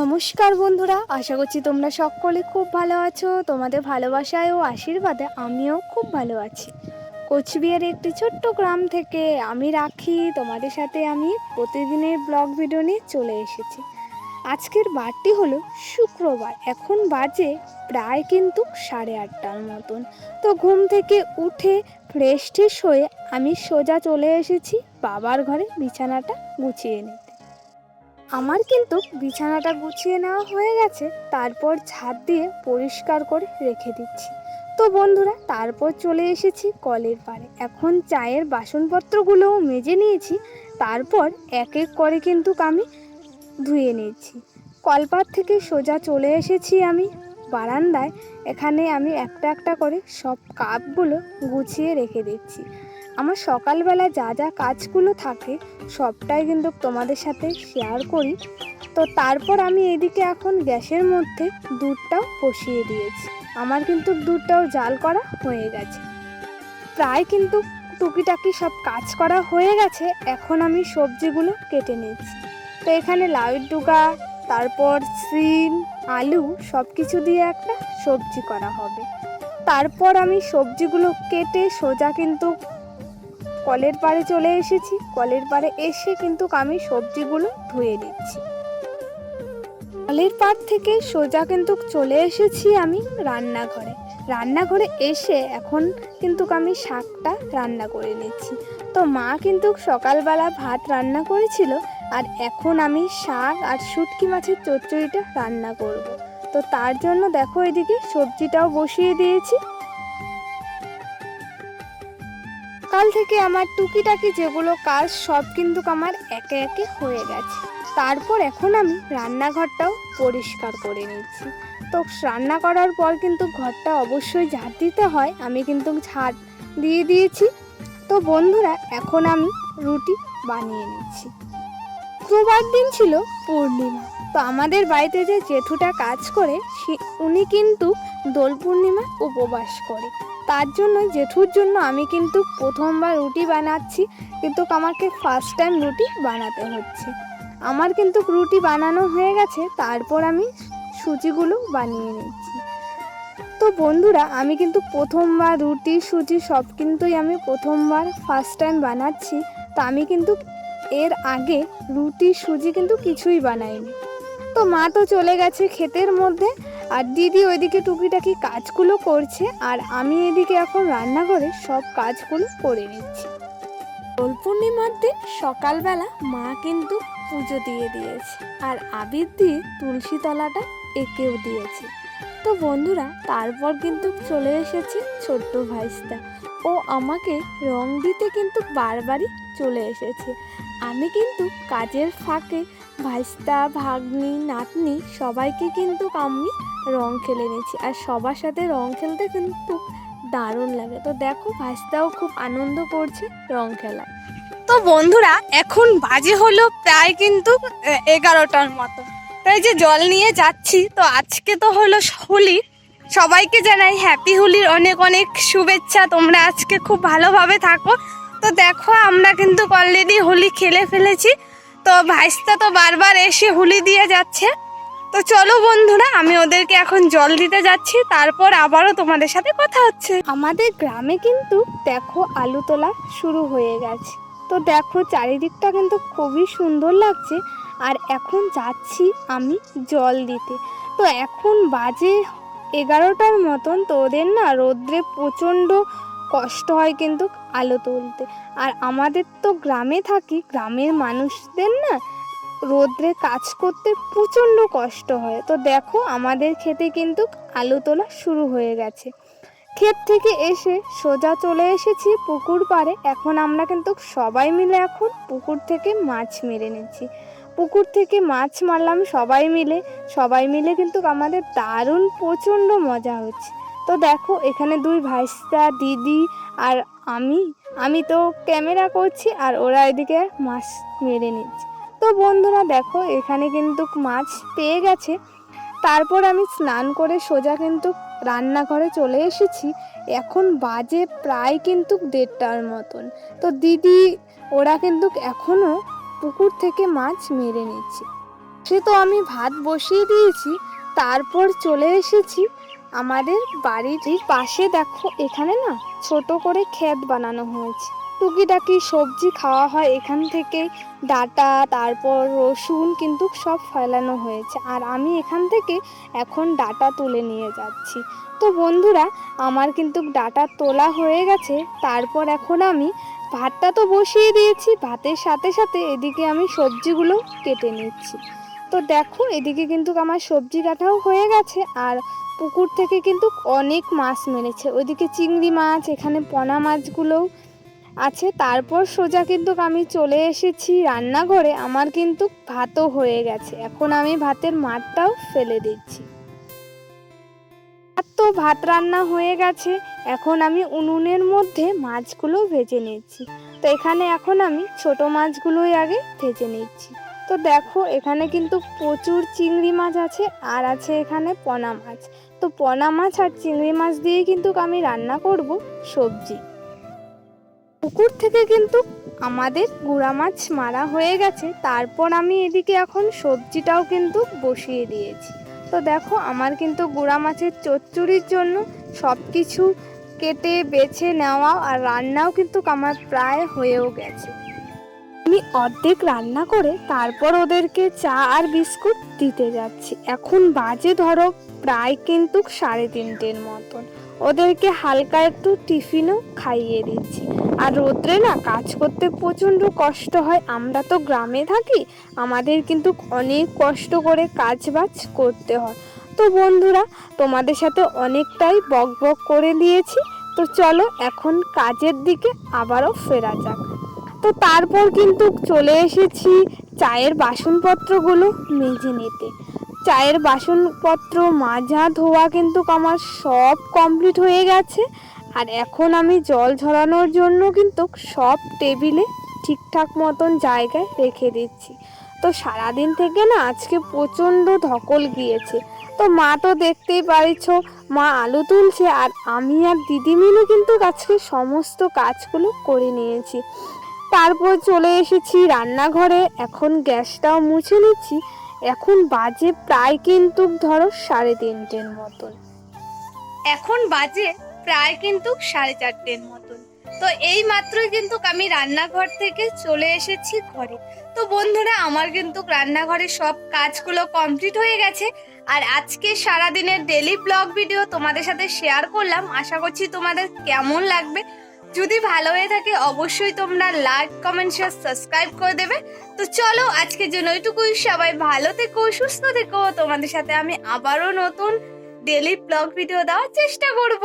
নমস্কার বন্ধুরা, আশা করছি তোমরা সকলে খুব ভালো আছো। তোমাদের ভালোবাসায় ও আশীর্বাদে আমিও খুব ভালো আছি। কোচবিহারের একটি ছোট্ট গ্রাম থেকে আমি রাখি, তোমাদের সাথে আমি প্রতিদিনের ব্লগ ভিডিও নিয়ে চলে এসেছি। আজকের বারটি হলো শুক্রবার, এখন বাজে প্রায় কিন্তু সাড়ে আটটার মতন। তো ঘুম থেকে উঠে ফ্রেশ ট্রেশ হয়ে আমি সোজা চলে এসেছি, বাবার ঘরে বিছানাটা গুছিয়ে নিতে। আমার কিন্তু বিছানাটা গুছিয়ে নেওয়া হয়ে গেছে, তারপর ছাদ দিয়ে পরিষ্কার করে রেখে দিচ্ছি। তো বন্ধুরা, তারপর চলে এসেছি কলের পাড়ে। এখন চায়ের বাসনপত্রগুলোও মেজে নিয়েছি, তারপর এক এক করে কিন্তু আমি ধুয়ে নিয়েছি কলপার থেকে সোজা চলে এসেছি আমি বারান্দায়। এখানে আমি একটা একটা করে সব কাপগুলো গুছিয়ে রেখে দিচ্ছি। আমার সকালবেলা যা যা কাজগুলো থাকে, সবটাই কিন্তু তোমাদের সাথে শেয়ার করি। তো তারপর আমি এদিকে এখন গ্যাসের মধ্যে দুধটাও বসিয়ে দিয়েছি। আমার কিন্তু দুধটাও জাল করা হয়ে গেছে। প্রায় কিন্তু টুকিটাকি সব কাজ করা হয়ে গেছে, এখন আমি সবজিগুলো কেটে নিয়েছি। তো এখানে লাউয়ের ডুগা, তারপর সিম, আলু সব কিছু দিয়ে একটা সবজি করা হবে। তারপর আমি সবজিগুলো কেটে সোজা কিন্তু কলের পাড়ে চলে এসেছি। কলের পাড়ে এসে কিন্তু আমি সবজিগুলো ধুয়ে দিচ্ছি কলের পাড় থেকে সোজা কিন্তু চলে এসেছি আমি রান্নাঘরে। রান্নাঘরে এসে এখন কিন্তু আমি শাকটা রান্না করে নিচ্ছি। তো মা কিন্তু সকালবেলা ভাত রান্না করেছিল আর এখন আমি শাক আর শুটকি মাছের চচ্চড়িটা রান্না করব। তো তার জন্য দেখো এদিকে সবজিটাও বসিয়ে দিয়েছি। কাল থেকে আমার টুকিটাকি যেগুলো কাজ সব কিন্তু আমার একে একে হয়ে গেছে। তারপর এখন আমি রান্নাঘরটাও পরিষ্কার করে নিচ্ছি। তো রান্না করার পর কিন্তু ঘরটা অবশ্যই ঝাড় দিতে হয়, আমি কিন্তু ঝাড় দিয়ে দিয়েছি। তো বন্ধুরা, এখন আমি রুটি বানিয়ে নিচ্ছি। শুক্রবার দিন ছিল পূর্ণিমা। তো আমাদের বাড়িতে যে জেঠুটা কাজ করে, সে- উনি কিন্তু দোল পূর্ণিমা উপবাস করে। তার জন্য, জেঠুর জন্য আমি কিন্তু প্রথমবার রুটি বানাচ্ছি, কিন্তু আমাকে ফার্স্ট টাইম রুটি বানাতে হচ্ছে। আমার কিন্তু রুটি বানানো হয়ে গেছে, তারপর আমি সুজিগুলো বানিয়ে নিচ্ছি। তো বন্ধুরা, আমি কিন্তু প্রথমবার রুটি, সুজি সব কিন্তুই আমি প্রথমবার ফার্স্ট টাইম বানাচ্ছি। তো আমি কিন্তু এর আগে রুটি, সুজি কিন্তু কিছুই বানাইনি। তো মা তো চলে গেছে ক্ষেতের মধ্যে, আর দিদি ওইদিকে টুকিটাকি কাজগুলো করছে, আর আমি এদিকে এখন রান্নাঘরে সব কাজগুলো করে নিচ্ছি। দোল পূর্ণিমার দিন সকালবেলা মা কিন্তু পুজো দিয়ে দিয়েছে, আর আবির দিয়ে তুলসী তলাটা এঁকেও দিয়েছে। তো বন্ধুরা, তারপর কিন্তু চলে এসেছে ছোট্ট ভাইসটা ও আমাকে রং দিতে কিন্তু বারবারই চলে এসেছে। আমি কিন্তু কাজের ফাঁকে ভাইস্তা, ভাগ্নি, নাতনি সবাইকে কিন্তু আমি রং খেলে নিয়েছি আর সবার সাথে রং খেলতে কিন্তু দারুণ লাগে। তো দেখো ভাইস্তাও খুব আনন্দ করছে রং খেলা তো বন্ধুরা, এখন বাজে হলো প্রায় কিন্তু এগারোটার মতো। তাই যে জল নিয়ে যাচ্ছি, তো আজকে তো হলো হোলি। সবাইকে জানাই হ্যাপি হোলির অনেক অনেক শুভেচ্ছা। তোমরা আজকে খুব ভালোভাবে থাকো। তো দেখো আমরা কিন্তু অলরেডি হোলি খেলে ফেলেছি। তো ভাইস্তা তো বারবার এসে হুলি দিয়ে যাচ্ছে। তো চলো বন্ধুরা, আমি ওদেরকে এখন জল দিতে যাচ্ছি, তারপর আবারও তোমাদের সাথে কথা হচ্ছে। আমাদের গ্রামে কিন্তু দেখো আলু তোলা শুরু হয়ে গেছে। তো দেখো চারিদিকটা কিন্তু খুবই সুন্দর লাগছে, আর এখন যাচ্ছি আমি জল দিতে। তো এখন বাজে এগারোটার মতন, তো ওদের না রোদ্রে প্রচণ্ড কষ্ট হয় কিন্তু আলো তুলতে। আর আমাদের তো গ্রামে থাকি, গ্রামের মানুষদের না রোদ্রে কাজ করতে প্রচণ্ড কষ্ট হয়। তো দেখো আমাদের খেতে কিন্তু আলু তোলা শুরু হয়ে গেছে। ক্ষেত থেকে এসে সোজা চলে এসেছি পুকুর পাড়ে। এখন আমরা কিন্তু সবাই মিলে এখন পুকুর থেকে মাছ মেরে নিচ্ছি। পুকুর থেকে মাছ মারলাম সবাই মিলে। সবাই মিলে কিন্তু আমাদের দারুণ প্রচণ্ড মজা হচ্ছে। তো দেখো, এখানে দুই ভাইস্তা দিদি আর আমি। আমি তো ক্যামেরা করছি আর ওরা এদিকে মাছ মেরে নিচ্ছে। তো বন্ধুরা দেখো, এখানে কিন্তু মাছ পেয়ে গেছে। তারপর আমি স্নান করে সোজা কিন্তু রান্নাঘরে চলে এসেছি। এখন বাজে প্রায় কিন্তু দেড়টার মতন। তো দিদি, ওরা কিন্তু এখনও পুকুর থেকে মাছ মেরে নিচ্ছে। সে তো আমি ভাত বসিয়ে দিয়েছি, তারপর চলে এসেছি। আমাদের বাড়িটির পাশে দেখো, এখানে না ছোট করে ক্ষেত বানানো হয়েছে। টুকিটাকি সবজি খাওয়া হয় এখান থেকে, ডাটা, তারপর রসুন কিন্তু সব ফেলানো হয়েছে। আর আমি এখান থেকে এখন ডাটা তুলে নিয়ে যাচ্ছি। তো বন্ধুরা, আমার কিন্তু ডাটা তোলা হয়ে গেছে, তারপর এখন আমি ভাতটা তো বসিয়ে দিয়েছি, ভাতের সাথে সাথে এদিকে আমি সবজিগুলো কেটে নিচ্ছি। তো দেখো, এদিকে কিন্তু আমার সবজি কাটাও হয়ে গেছে আর পুকুর থেকে কিন্তু অনেক মাছ মেরেছে। ওইদিকে চিংড়ি মাছ, এখানে পোনা মাছগুলোও আছে। তারপর সোজা কিন্তু আমি চলে এসেছি রান্নাঘরে। আমার কিন্তু ভাতও হয়ে গেছে। এখন আমি ভাতের মাঠটাও ফেলে দিচ্ছি। তো ভাত রান্না হয়ে গেছে। এখন আমি উনুনের মধ্যে মাছগুলো ভেজে নিচ্ছি। তো এখানে এখন আমি ছোট মাছগুলোই আগে ভেজে নিচ্ছি। তো দেখো, এখানে কিন্তু প্রচুর চিংড়ি মাছ আছে আর আছে এখানে পোনা মাছ। তো পোনা মাছ আর চিংড়ি মাছ দিয়ে কিন্তু আমি রান্না করব সবজি। পুকুর থেকে কিন্তু আমাদের গুড়া মাছ মারা হয়ে গেছে, তারপর আমি এদিকে এখন সবজিটাও কিন্তু বসিয়ে দিয়েছি। তো দেখো, আমার কিন্তু গুড়া মাছের চচ্চড়ির জন্য সব কিছু কেটে, বেছে নেওয়া আর রান্নাও কিন্তু আমার প্রায় হয়েও গেছে। আমি অর্ধেক রান্না করে তারপর ওদেরকে চা আর বিস্কুট দিতে যাচ্ছি। এখন বাজে ধরো প্রায় কিন্তু সাড়ে তিনটের মতন। ওদেরকে হালকা একটু টিফিনও খাইয়ে দিচ্ছি। আর রোদ্রে না কাজ করতে প্রচণ্ড কষ্ট হয়। আমরা তো গ্রামে থাকি, আমাদের কিন্তু অনেক কষ্ট করে কাজ বাজ করতে হয়। তো বন্ধুরা, তোমাদের সাথে অনেকটাই বক বক করে দিয়েছি। তো চলো এখন কাজের দিকে আবারও ফেরা যাক। তো তারপর কিন্তু চলে এসেছি চায়ের বাসনপত্রগুলো মেজে নিতে। চায়ের বাসনপত্র মাজা ধোয়া কিন্তু আমার সব কমপ্লিট হয়ে গেছে। আর এখন আমি জল ঝরানোর জন্য কিন্তু সব টেবিলে ঠিকঠাক মতন জায়গায় রেখে দিচ্ছি। তো সারাদিন থেকে না আজকে প্রচণ্ড ধকল গিয়েছে। তো মা তো দেখতেই পারিছ, মা আলু তুলছে আর আমি আর দিদি মিলে কিন্তু আজকে সমস্ত কাজগুলো করে নিয়েছি। তারপর চলে এসেছি রান্নাঘরে। এখন গ্যাসটাও মুছে নিচ্ছি। এখন বাজে প্রায় কিন্তু ধরো সাড়ে তিনটের মতন। এখন বাজে প্রায় কিন্তু সাড়ে চারটের মতন। তো এই মাত্রই কিন্তু আমি রান্নাঘর থেকে চলে এসেছি ঘরে। তো বন্ধুরা, আমার কিন্তু রান্নাঘরে সব কাজগুলো কমপ্লিট হয়ে গেছে। আর আজকে সারাদিনের ডেলি ব্লগ ভিডিও তোমাদের সাথে শেয়ার করলাম। আশা করছি তোমাদের কেমন লাগবে। যদি ভালো হয়ে থাকে, অবশ্যই তোমরা লাইক কমেন্ট শেয়ার সাবস্ক্রাইব করে দেবে। তো চলো, আজকের জন্য ওইটুকুই। সবাই ভালো থেকো, সুস্থ থেকো। তোমাদের সাথে আমি আবারও নতুন ডেলি ব্লগ ভিডিও দেওয়ার চেষ্টা করব।